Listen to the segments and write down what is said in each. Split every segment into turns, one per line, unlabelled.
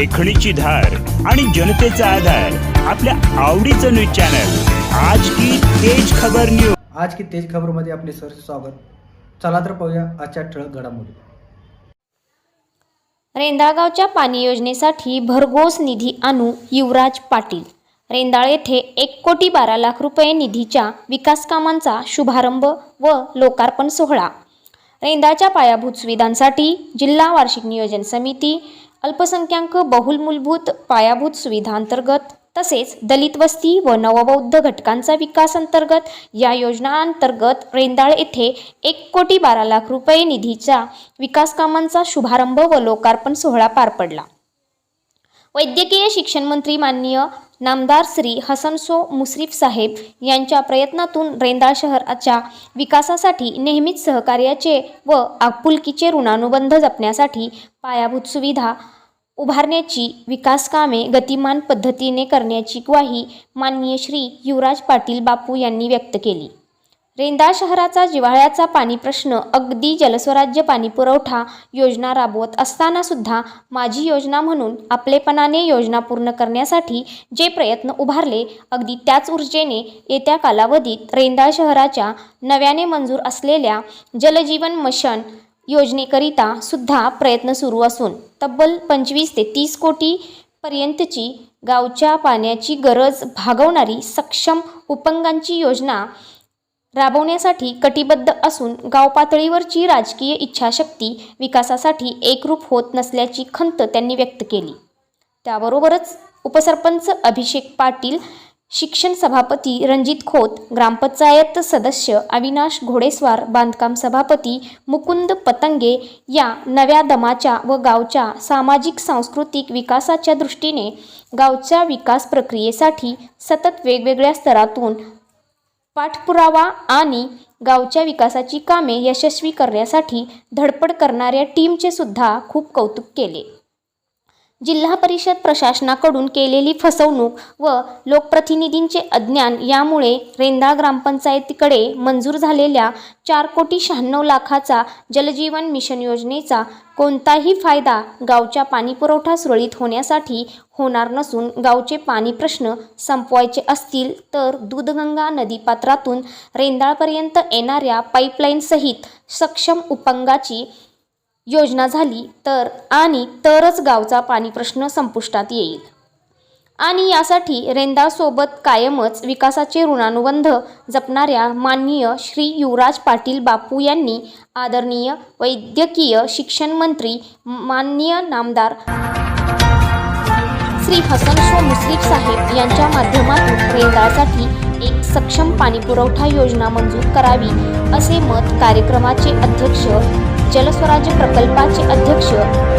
लेखणीची धार आणि जनतेचा आधार आपल्या आवडीचं न्यूज चॅनल. आज की तेज खबर न्यूज
आज की तेज खबरमध्ये आपले सर स्वागत. चला तर पाहूया आजच्या ठळक घडामोडी.
रेंदाळगावच्या पाणी योजनेसाठी भरघोस निधी आणू युवराज पाटील. रेंदाळ येथे एक कोटी बारा लाख रुपये निधीच्या विकास कामांचा शुभारंभ व लोकार्पण सोहळा. रेंदाळच्या पायाभूत सुविधांसाठी जिल्हा वार्षिक नियोजन समिती अल्पसंख्याक बहुल मूलभूत पायाभूत सुविधांतर्गत तसेच दलित वस्ती व नवबौद्ध घटकांचा विकास अंतर्गत या योजनांतर्गत रेंदाळ येथे एक कोटी बारा लाख रुपये निधीच्या विकास कामांचा शुभारंभ व लोकार्पण सोहळा पार पडला. वैद्यकीय शिक्षण मंत्री माननीय नामदार श्री हसनसो मुश्रीफ साहेब यांच्या प्रयत्नातून रेंदाळ शहराच्या विकासासाठी नेहमीच सहकार्याचे व आपुलकीचे ऋणानुबंध जपण्यासाठी पायाभूत सुविधा उभारण्याची विकासकामे गतिमान पद्धतीने करण्याची ग्वाही माननीय श्री युवराज पाटील बापू यांनी व्यक्त केली. रेंदाळ शहराचा जिव्हाळ्याचा पाणी प्रश्न अगदी जलस्वराज्य पाणी पुरवठा योजना राबवत असताना सुद्धा माझी योजना म्हणून आपलेपणाने योजना पूर्ण करण्यासाठी जे प्रयत्न उभारले अगदी त्याच ऊर्जेने येत्या कालावधीत रेंदाळ शहराच्या नव्याने मंजूर असलेल्या जलजीवन मिशन योजनेकरिता सुद्धा प्रयत्न सुरू असून तब्बल पंचवीस ते तीस कोटी पर्यंतची गावच्या पाण्याची गरज भागवणारी सक्षम उपंगांची योजना राबवण्यासाठी कटिबद्ध असून गाव पातळीवरची राजकीय इच्छाशक्ती विकासासाठी एकरूप होत नसल्याची खंत त्यांनी व्यक्त केली. त्याबरोबरच उपसरपंच अभिषेक पाटील शिक्षण सभापती रणजित खोत ग्रामपंचायत सदस्य अविनाश घोडेस्वार बांधकाम सभापती मुकुंद पतंगे या नव्या दमाच्या व गावच्या सामाजिक सांस्कृतिक विकासाच्या दृष्टीने गावच्या विकास प्रक्रियेसाठी सतत वेगवेगळ्या स्तरातून पाठपुरावा आणि गावच्या विकासाची कामे यशस्वी करण्यासाठी धडपड करणाऱ्या टीमचे सुद्धा खूप कौतुक केले. जिल्हा परिषद प्रशासनाकडून केलेली फसवणूक व लोकप्रतिनिधींचे अज्ञान यामुळे रेंदाळ ग्रामपंचायतीकडे मंजूर झालेल्या चार कोटी शहाण्णव लाखाचा जलजीवन मिशन योजनेचा कोणताही फायदा गावच्या पाणीपुरवठा सुरळीत होण्यासाठी होणार नसून गावचे पाणी प्रश्न संपवायचे असतील तर दूधगंगा नदीपात्रातून रेंदाळपर्यंत येणाऱ्या पाईपलाईनसहित सक्षम उपंगाची योजना झाली तर आणि तरच गावचा पाणी प्रश्न संपुष्टात येईल. आणि यासाठी रेंदासोबत कायमच विकासाचे ऋणानुबंध जपणाऱ्या माननीय श्री युवराज पाटील बापू यांनी आदरणीय वैद्यकीय शिक्षण मंत्री माननीय नामदार श्री हसन शो मुश्रीफ साहेब यांच्या माध्यमातून रेंदाळसाठी एक सक्षम पाणीपुरवठा योजना मंजूर करावी असे मत कार्यक्रमाचे अध्यक्ष जलस्वराज्य प्रकल्पाचे अध्यक्ष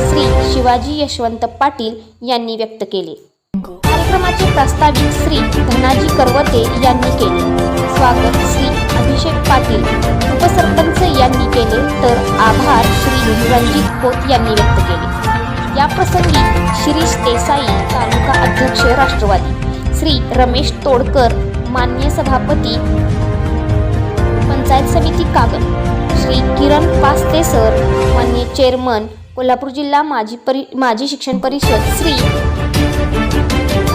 श्री शिवाजी यशवंत पाटील यांनी व्यक्त केले. कार्यक्रमाचे प्रास्ताविक श्री धनाजी करवते यांनी केले. स्वागत श्री अभिषेक पाटील उपसरपंच यांनी केले. तर आभार श्री रणजित खोत यांनी व्यक्त केले. या प्रसंगी शिरीष देसाई तालुका अध्यक्ष राष्ट्रवादी श्री रमेश तोडकर मान्य सभापती पंचायत समिती कागद श्री किरण पास्ते सर मान्य चेअरमन कोल्हापूर जिल्हा माजी परि माजी शिक्षण परिषद श्री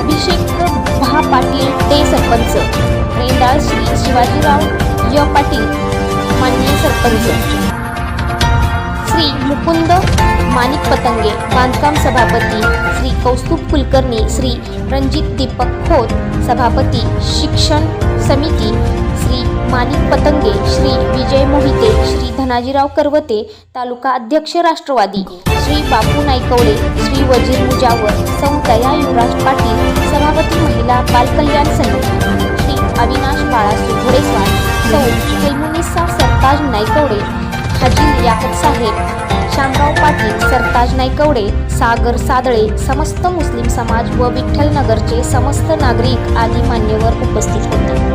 अभिषेक भा पाटील ते सरपंच रेंदाळ श्री शिवाजीराव य पाटील मान्य सरपंच. श्री मुकुंद माणिक पतंगे बांधकाम सभापती श्री कौस्तुभ कुलकर्णी श्री रणजित दीपक खोत सभापती शिक्षण समिती श्री माणिक पतंगे श्री विजय मोहिते श्री धनाजीराव करवते तालुका अध्यक्ष राष्ट्रवादी श्री बापू नायकवडे श्री वजीर मुजावर सौ दया युवराज पाटील सभापती महिला बालकल्याण समिती श्री अविनाश बाळा घोडेस्वार सौ कैमुनिसा सरताज नायकवडे हजी लियाकत साहेब शामराव पाटील सरताज नायकवडे सागर सादळे समस्त मुस्लिम समाज व विठ्ठलनगरचे समस्त नागरिक आदी मान्यवर उपस्थित होते.